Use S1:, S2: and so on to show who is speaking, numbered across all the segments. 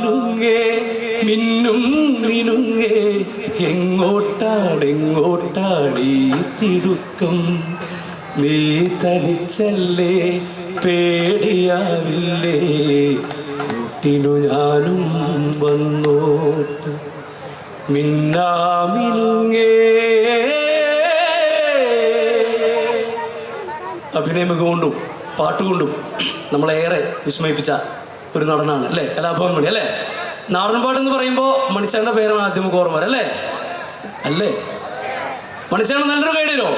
S1: മിനുങ്ങേ എങ്ങോട്ടാടെങ്ങോട്ടാടി തിടുക്കം? നീ തനിച്ചല്ലേ പേടിയാവില്ലേ? കൂട്ടിനു ഞാനും വന്നോട്ട്. മിന്നാമിനുങ്ങേ. അഭിനയ മികവുകൊണ്ടും പാട്ടുകൊണ്ടും നമ്മളേറെ വിസ്മയിപ്പിച്ച ഒരു നടനാണ് അല്ലേ? കലാഭവൻ മണി അല്ലേ? നാടൻപാട്ട് എന്ന് പറയുമ്പോൾ മണിച്ചേട്ടന്റെ പേരാണ് ആദ്യം ഓർമ്മ അല്ലേ? അല്ലേ? മണിച്ചേട്ടൻ നല്ലൊരു കൈഡിലോ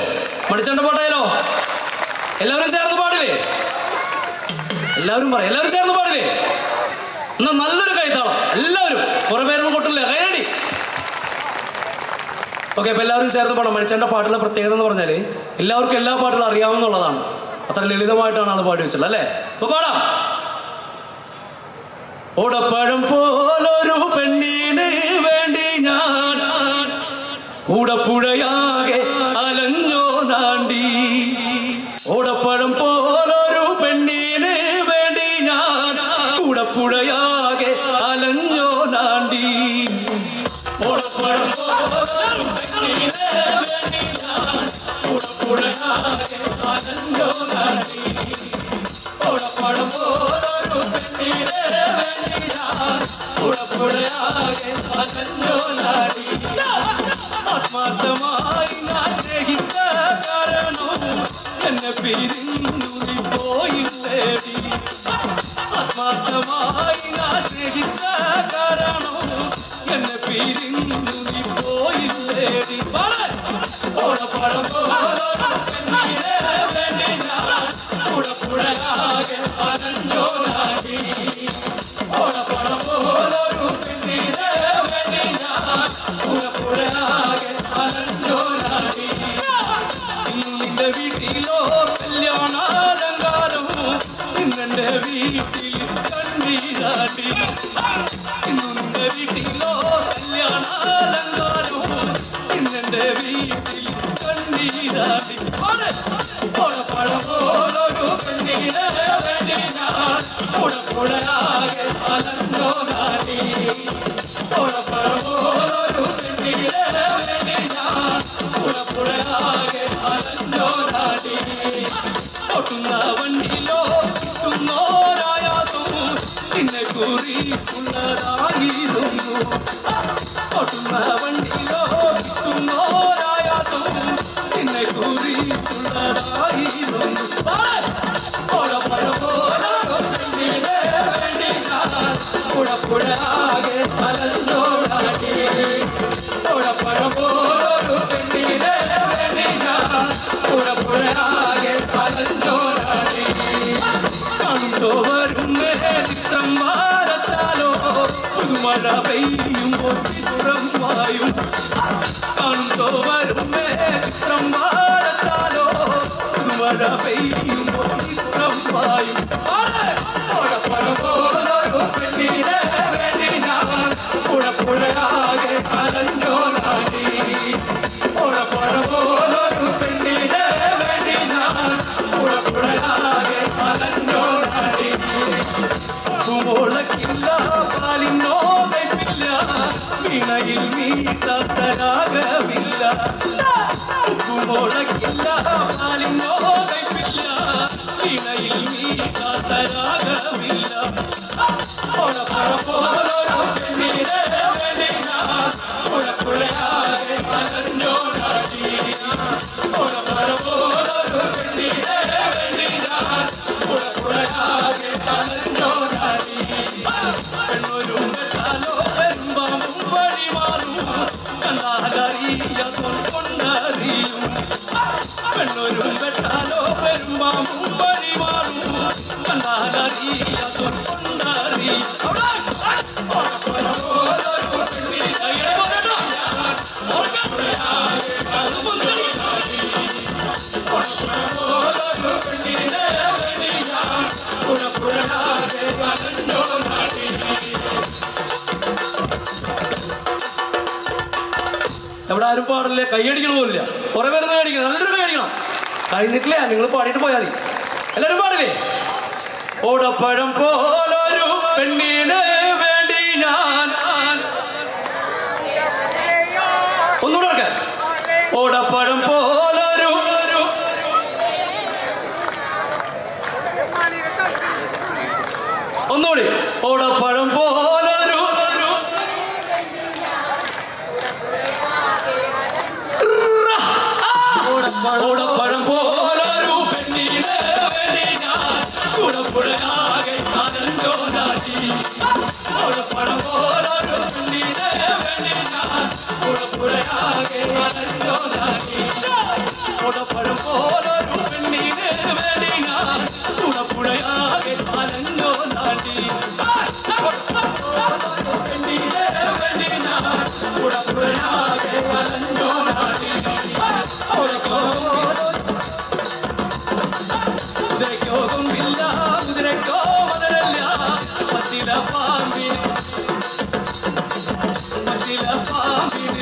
S1: മണിച്ചേട്ടന്റെ പാട്ടായാലോ? എല്ലാവരും ചേർന്ന് പാടില്ലേ? എല്ലാവരും പറയും എല്ലാവരും ചേർന്ന് പാടില്ലേ? എന്നാ നല്ലൊരു കൈത്താളം എല്ലാവരും. കുറെ പേരൊന്നും കൊട്ടില്ലേ. കൈയടി ഓക്കെ അപ്പൊ എല്ലാവരും ചേർന്ന് പാടാം മണിച്ചേട്ടന്റെ പാട്ടുള്ള പ്രത്യേകത എന്ന് പറഞ്ഞാൽ എല്ലാവർക്കും എല്ലാ പാട്ടുകളും അറിയാവുന്നുള്ളതാണ് അത്ര ലളിതമായിട്ടാണ് അത് പാടി വെച്ചുള്ളത് അല്ലേ? അപ്പൊ പാടാം. ഓടപ്പഴം പോലൊരു പെണ്ണിന് വേണ്ടി ഞാൻ കൂടപ്പുഴയാകെ ആത്മാർത്ഥമായി ഞാൻ സ്നേഹിച്ച കാരണം എന്നെ പിരിഞ്ഞു നീ പോയില്ലേടി ആത്മാർത്ഥമായി ഞാൻ സ്നേഹിച്ച കാരണം എന്നെ പിരിഞ്ഞു നീ പോയില്ലേടി ഓടപ്പഴം പോലൊരു വേണ്ടി ഞാൻ കൂടപ്പുഴയാകെ അനഞ്ഞോ നാടി നിന്റെ വീട്ടിലോ കല്യാണാലങ്കാരം നിന്റെ വീട്ടിൽ കണ്ണീരാടി നിന്റെ വീട്ടിലോ കല്യാണാലങ്കാരം നിന്റെ വീട്ടിൽ ഒട്ടുന്ന വണ്ടിയിലോ ചുറ്റുന്നോരായാസും നിന്നെ കുറിച്ചുള്ളതായിരുന്നു ഒട്ടുന്ന വണ്ടിയിലോ കുറിച്ചുള്ളതായിരുന്നു ഓടപ്പഴ പോലോ പെണ്ണിനെ വേണ്ടി ഞാൻ പുഴപ്പുഴയാകെ അലഞ്ഞോ வர பெய்யும் புறம் வாயும் புழப்புழாக அலஞ்சோராடி புழ புழ போலொரு பெண்ணிட வேண்டினான் புழப்புழாக அலஞ்சோராடி குமோளக்கில்ல பாலின் நோவைப்பில்ல வினையில் மீ தத்தராகவில்லை മുളക്കില്ല പാലിനോ പാലിനോ വെപ്പില്ല വീണയിൽ മീട്ടാത്തരാഗമില്ല ഓടപ്പുഴ പോലൊരു പെണ്ണിനെ വേണ്ടി ഞാൻ പുഴപ്പുഴയാകെ അലഞ്ഞോ നാടി പോലൊരു പെണ്ണിനെ വേണ്ടി ഞാൻ പുഴപ്പുഴയാകെ അലഞ്ഞോ പെണ്ണൊരു എവിടെ ആരും പാടില്ല. കൈയടിക്കണമില്ല കുറെ കുറെ കൈ കൈയടിക്കണം നല്ലൊരു കൈയടിക്കണം കഴിഞ്ഞിട്ടില്ല? നിങ്ങൾ പാടിയിട്ട് പോയാൽ മതി. എല്ലാവരും പാടില്ലേ? ഓടപ്പഴം പോലൊരു പെണ്ണിന് വേണ്ടി ഞാൻ ഒന്നുകൂടെ എടുക്കാൻ ഓടപ്പഴം പോലൊരു ഒന്നുകൂടി. ഓടപ്പഴം പോലൊരു ഓടപ്പഴം புடப்படும் போலொரு பெண்ணிலே வெளியார் புடப்புடையாக மலங்கள்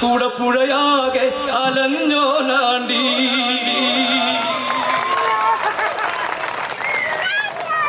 S1: ചൂടപ്പുഴയാകെ അലഞ്ഞോ നാണ്ടി